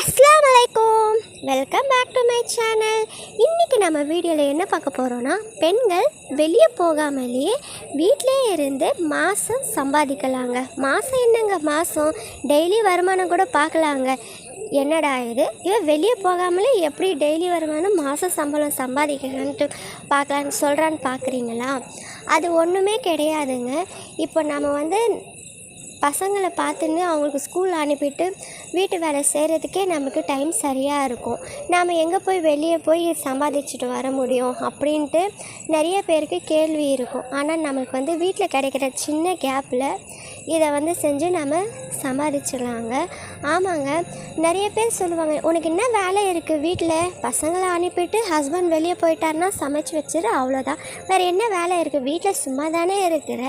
அஸ்லாம் வலைக்கும் welcome back to my channel இன்றைக்கி நம்ம வீடியோவில் என்ன பார்க்க போகிறோன்னா பெண்கள் வெளியே போகாமலேயே வீட்டிலே இருந்து மாதம் சம்பாதிக்கலாங்க. மாதம் என்னங்க மாதம் டெய்லி வருமானம் கூட பார்க்கலாங்க. என்னடா இது? இவன் வெளியே போகாமலே எப்படி டெய்லி வருமானம் மாதம் சம்பளம் சம்பாதிக்கலான்ட்டு பார்க்கலான்னு சொல்கிறான்னு பார்க்குறீங்களா? அது ஒன்றுமே கிடையாதுங்க. இப்போ நம்ம வந்து பசங்களை பார்த்துன்னு அவங்களுக்கு ஸ்கூல் அனுப்பிட்டு வீட்டு வேலை செய்கிறதுக்கே நமக்கு டைம் சரியாக இருக்கும். நாம் எங்கே போய் வெளியே போய் சம்பாதிச்சுட்டு வர முடியும் அப்படின்ட்டு நிறைய பேருக்கு கேள்வி இருக்கும். ஆனால் நமக்கு வந்து வீட்டில் கிடைக்கிற சின்ன கேப்பில் இதை வந்து செஞ்சு நம்ம சம்பாதிச்சிடலாங்க. ஆமாங்க. நிறைய பேர் சொல்லுவாங்க உனக்கு என்ன வேலை இருக்குது வீட்டில் பசங்களை அனுப்பிட்டு ஹஸ்பண்ட் வெளியே போயிட்டாருன்னா சமைச்சு வச்சிரு அவ்வளோதான் வேறு என்ன வேலை இருக்குது வீட்டில் சும்மா தானே இருக்கிற?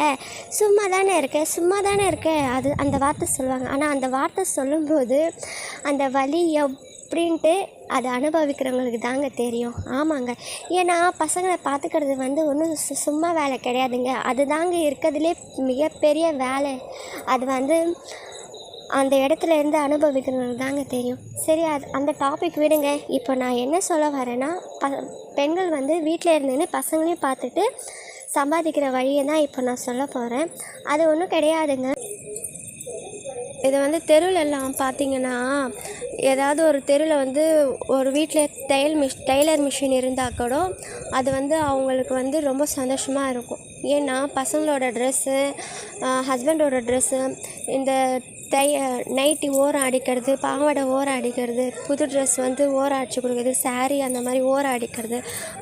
சும்மா தானே இருக்க? சும்மா தானே இருக்க? அது அந்த வார்த்தை சொல்லுவாங்க. ஆனால் அந்த வார்த்தை சொல்லும்போது அந்த வலி எப்படின்ட்டு அதை அனுபவிக்கிறவங்களுக்கு தாங்க தெரியும். ஆமாங்க. ஏன்னா பசங்களை பார்த்துக்கிறது வந்து ஒன்றும் சும்மா வேலை கிடையாதுங்க. அது தாங்க இருக்கிறதுலே மிகப்பெரிய வேலை. அது வந்து அந்த இடத்துல இருந்து அனுபவிக்கிறவங்களுக்கு தாங்க தெரியும். சரி அது அந்த டாபிக் விடுங்க. இப்போ நான் என்ன சொல்ல வரேன்னா ப பெண்கள் வந்து வீட்டில் இருந்துன்னு பசங்களையும் பார்த்துட்டு சம்பாதிக்கிற வழியை தான் இப்போ நான் சொல்ல போகிறேன் அது ஒன்றும் கிடையாதுங்க. இதை வந்து தெருவில் எல்லாம் பார்த்தீங்கன்னா ஏதாவது ஒரு தெருவில் வந்து ஒரு வீட்டில் தையல் மிஷ் டெய்லர் மிஷின் இருந்தால் கூட அது வந்து அவங்களுக்கு வந்து ரொம்ப சந்தோஷமாக இருக்கும். ஏன்னா பசங்களோட ட்ரெஸ்ஸு ஹஸ்பண்டோட ட்ரெஸ்ஸு இந்த தை நைட்டி ஓரம் அடிக்கிறது பாவாடை ஓரம் அடிக்கிறது புது ட்ரெஸ் வந்து ஓரம் அடித்து கொடுக்குறது சாரீ அந்த மாதிரி ஓரம் அடிக்கிறது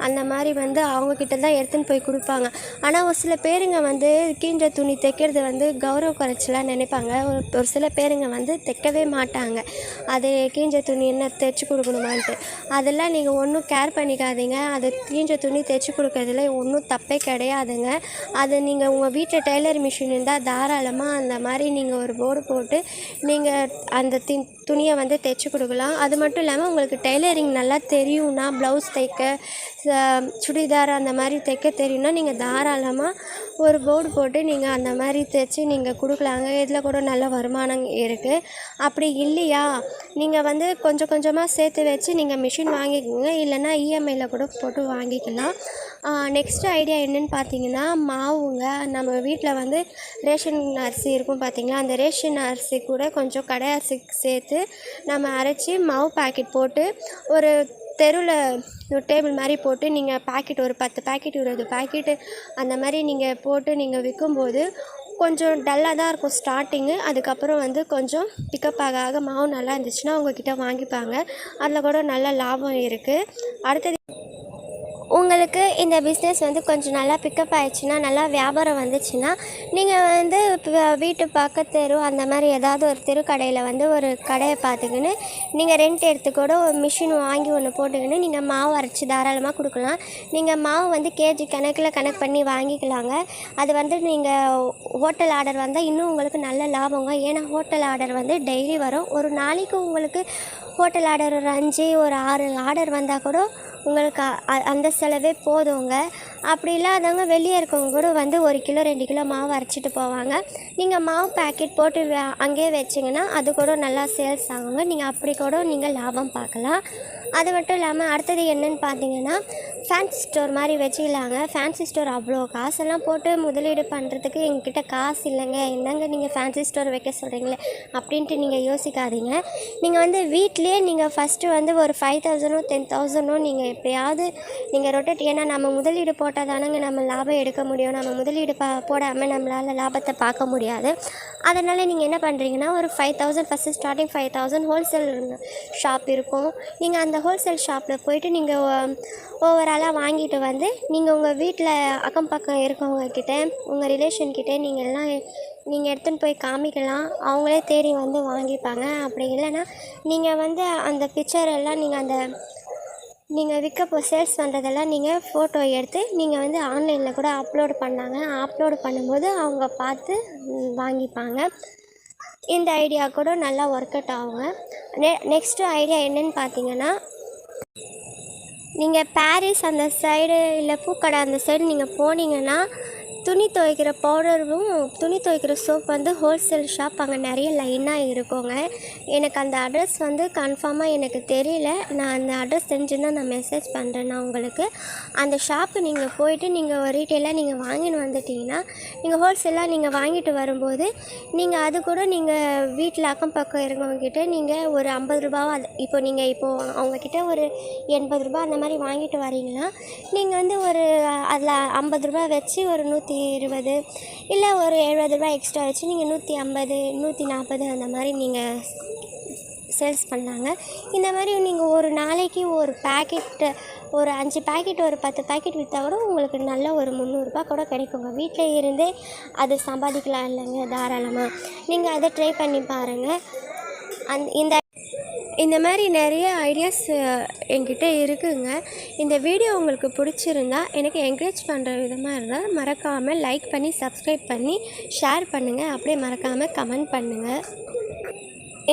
அந்த மாதிரி வந்து அவங்கக்கிட்ட தான் எடுத்துன்னு போய் கொடுப்பாங்க. ஆனால் ஒரு சில பேருங்க வந்து கீன்ற துணி தைக்கிறது வந்து கௌரவ குறைச்சலாக நினைப்பாங்க. ஒரு ஒரு சில பேருங்க வந்து தைக்கவே மாட்டாங்க. அது கீஞ்ச துணி என்ன தைச்சி கொடுக்கணுமான்ட்டு. அதெல்லாம் நீங்கள் ஒன்றும் கேர் பண்ணிக்காதீங்க. அது கீஞ்ச துணி தைச்சி கொடுக்கறதுல ஒன்றும் தப்பே கிடையாதுங்க. அது நீங்கள் உங்கள் வீட்டில் டெய்லர் மிஷின் இருந்தால் தாராளமாக அந்த மாதிரி நீங்கள் ஒரு போர்டு போட்டு நீங்கள் அந்த தி துணியை வந்து தைச்சி கொடுக்கலாம். அது மட்டும் இல்லாமல் உங்களுக்கு டெய்லரிங் நல்லா தெரியும்னா ப்ளவுஸ் தைக்க சுடிதார் அந்த மாதிரி தைக்க தெரியும்னா நீங்கள் தாராளமாக ஒரு போர்டு போட்டு நீங்கள் அந்த மாதிரி தைச்சி நீங்கள் கொடுக்கலாங்க. இதில் கூட நல்ல வருமானம் இருக்குது அப்படி இல்லையா? நீங்கள் வந்து கொஞ்சம் கொஞ்சமாக சேர்த்து வச்சு நீங்கள் மிஷின் வாங்கிக்கோங்க. இல்லைன்னா இஎம்ஐயில் கூட போட்டு வாங்கிக்கலாம். நெக்ஸ்ட் ஐடியா என்னன்னு பார்த்தீங்கன்னா மாவுங்க. நம்ம வீட்டில் வந்து ரேஷன் அரிசி இருக்கும் பார்த்தீங்களா அந்த ரேஷன் அரிசி கூட கொஞ்சம் கடை அரிசி சேர்த்து நம்ம அரைச்சி மாவு பாக்கெட் போட்டு ஒரு தெருவில் ஒரு டேபிள் மாதிரி போட்டு நீங்கள் பாக்கெட் ஒரு பத்து பாக்கெட் இருபது பாக்கெட்டு அந்த மாதிரி நீங்கள் போட்டு நீங்கள் விற்கும்போது கொஞ்சம் டல்லாக தான் இருக்கும் ஸ்டார்டிங்கு அதுக்கப்புறம் வந்து கொஞ்சம் பிக்கப் ஆக ஆக மாவு நல்லா இருந்துச்சுன்னா உங்ககிட்ட வாங்கிப்பாங்க. அதில் கூட நல்ல லாபம் இருக்குது அடுத்தது உங்களுக்கு இந்த பிஸ்னஸ் வந்து கொஞ்சம் நல்லா பிக்கப் ஆயிடுச்சுன்னா நல்லா வியாபாரம் வந்துச்சுன்னா நீங்கள் வந்து இப்போ வீட்டு பக்கத்து தெரு அந்த மாதிரி ஏதாவது ஒரு தெருக்கடையில் வந்து ஒரு கடையை பார்த்துக்கின்னு நீங்கள் ரெண்ட் எடுத்து கூட ஒரு மிஷின் வாங்கி ஒன்று போட்டுக்கின்னு நீங்கள் மாவு அரைச்சி தாராளமாக கொடுக்கலாம். நீங்கள் மாவு வந்து கேஜி கணக்கில் கணக்கு பண்ணி வாங்கிக்கலாங்க. அது வந்து நீங்கள் ஹோட்டல் ஆர்டர் வந்தால் இன்னும் உங்களுக்கு நல்ல லாபங்க. ஏன்னா ஹோட்டல் ஆர்டர் வந்து டெய்லி வரும். ஒரு நாளைக்கு உங்களுக்கு ஹோட்டல் ஆர்டர் ஒரு அஞ்சு ஒரு ஆறு ஆர்டர் வந்தால் கூட உங்களுக்கு அ- அந்த செலவே போதுங்க. அப்படி இல்லாதவங்க வெளியே இருக்கவங்க கூட வந்து ஒரு கிலோ ரெண்டு கிலோ மாவு அரைச்சிட்டு போவாங்க. நீங்கள் மாவு பாக்கெட் போட்டு அங்கேயே வச்சிங்கன்னா அது கூட நல்லா சேல்ஸ் ஆகுங்க. நீங்கள் அப்படி கூட நீங்கள் லாபம் பார்க்கலாம். அது மட்டும் இல்லாமல் அடுத்தது என்னன்னு பார்த்தீங்கன்னா ஃபேன்சி ஸ்டோர் மாதிரி வச்சுக்கலாங்க. ஃபேன்சி ஸ்டோர் அவ்வளோ காசெல்லாம் போட்டு முதலீடு பண்ணுறதுக்கு எங்ககிட்ட காசு இல்லைங்க. என்னங்க நீங்கள் ஃபேன்சி ஸ்டோர் வைக்க சொல்கிறீங்களே அப்படின்ட்டு நீங்கள் யோசிக்காதீங்க. நீங்கள் வந்து வீட்டிலேயே நீங்கள் ஃபஸ்ட்டு வந்து ஒரு ஃபைவ் தௌசண்டோ டென் தௌசண்டோ நீங்கள் எப்படியாவது நீங்கள் ரொட்டேட் ஏன்னா நம்ம முதலீடு போட்டால் தானங்க நம்ம லாபம் எடுக்க முடியும். நம்ம முதலீடு பா போடாமல் நம்மளால் லாபத்தை பார்க்க முடியாது. அதனால் நீங்கள் என்ன பண்ணுறீங்கன்னா ஒரு five thousand first starting five thousand wholesale shop இருக்கும். நீங்கள் அந்த ஹோல்சேல் ஷாப்பில் போயிட்டு நீங்கள் um, ஓவராலாக வாங்கிட்டு வந்து நீங்கள் உங்கள் வீட்டில் அக்கம் பக்கம் இருக்கவங்க கிட்ட உங்கள் ரிலேஷன் கிட்ட நீங்கள் எல்லாம் நீங்கள் எடுத்துன்னு போய் காமிக்கலாம். அவங்களே தேடி வந்து வாங்கிப்பாங்க. அப்படி இல்லைன்னா நீங்கள் வந்து அந்த பிக்சர் எல்லாம் நீங்கள் அந்த நீங்கள் விற்க சேல்ஸ் பண்ணுறதெல்லாம் நீங்கள் ஃபோட்டோ எடுத்து நீங்கள் வந்து ஆன்லைனில் கூட அப்லோட் பண்ணாங்க. அப்லோடு பண்ணும்போது அவங்க பார்த்து வாங்கிப்பாங்க. இந்த ஐடியா கூட நல்லா ஒர்க் அவுட் ஆகுங்க. நெ நெக்ஸ்ட்டு ஐடியா என்னென்னு பார்த்தீங்கன்னா நீங்கள் பாரிஸ் அந்த சைடு இல்லை பூக்கடை அந்த சைடு நீங்கள் போனீங்கன்னா துணி துவைக்கிற பவுடரும் துணி துவைக்கிற சோப் வந்து ஹோல்சேல் ஷாப் அங்கே நிறைய லைனாக இருக்குங்க. எனக்கு அந்த அட்ரஸ் வந்து கன்ஃபார்மாக எனக்கு தெரியல. நான் அந்த அட்ரஸ் தெரிஞ்சுருந்தா நான் மெசேஜ் பண்ணுறேண்ணா உங்களுக்கு அந்த ஷாப்பு நீங்கள் போயிட்டு நீங்கள் ஒரு ரீட்டெயிலாக நீங்கள் வாங்கின்னு வந்துட்டீங்கன்னா நீங்கள் ஹோல்சேலாக நீங்கள் வாங்கிட்டு வரும்போது நீங்கள் அது கூட நீங்கள் வீட்டில் அக்கம் பக்கம் இருக்கவங்கக்கிட்ட நீங்கள் ஒரு ஐம்பது ரூபாவோ அது இப்போ நீங்கள் இப்போது அவங்கக்கிட்ட ஒரு எண்பது ரூபாய் அந்த மாதிரி வாங்கிட்டு வரீங்கன்னா நீங்கள் வந்து ஒரு அதில் ஐம்பது ரூபாய் வச்சு ஒரு நூற்றி நூற்றி இருபது இல்லை ஒரு எழுபது ரூபாய் எக்ஸ்ட்ரா வச்சு நீங்கள் நூற்றி ஐம்பது நூற்றி நாற்பது அந்த மாதிரி நீங்கள் சேல்ஸ் பண்ணாங்க. இந்த மாதிரி நீங்கள் ஒரு நாளைக்கு ஒரு பேக்கெட்டு ஒரு அஞ்சு பேக்கெட் ஒரு பத்து பேக்கெட் விற்றா கூட உங்களுக்கு நல்ல ஒரு முந்நூறுரூபா கூட கிடைக்குங்க. வீட்டில் இருந்தே அது சம்பாதிக்கலாம் இல்லைங்க தாராளமாக நீங்கள் அதை ட்ரை பண்ணி பாருங்கள் அந் இந்த இந்த மாதிரி நிறைய ஐடியாஸ் என்கிட்ட இருக்குங்க. இந்த வீடியோ உங்களுக்கு பிடிச்சிருந்தா எனக்கு என்கரேஜ் பண்ணுற விதமாக இருந்தால் மறக்காமல் லைக் பண்ணி சப்ஸ்கிரைப் பண்ணி ஷேர் பண்ணுங்கள் அப்படியே மறக்காமல் கமெண்ட் பண்ணுங்கள்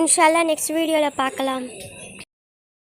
இன்ஷால்லா நெக்ஸ்ட் வீடியோவில் பார்க்கலாம்.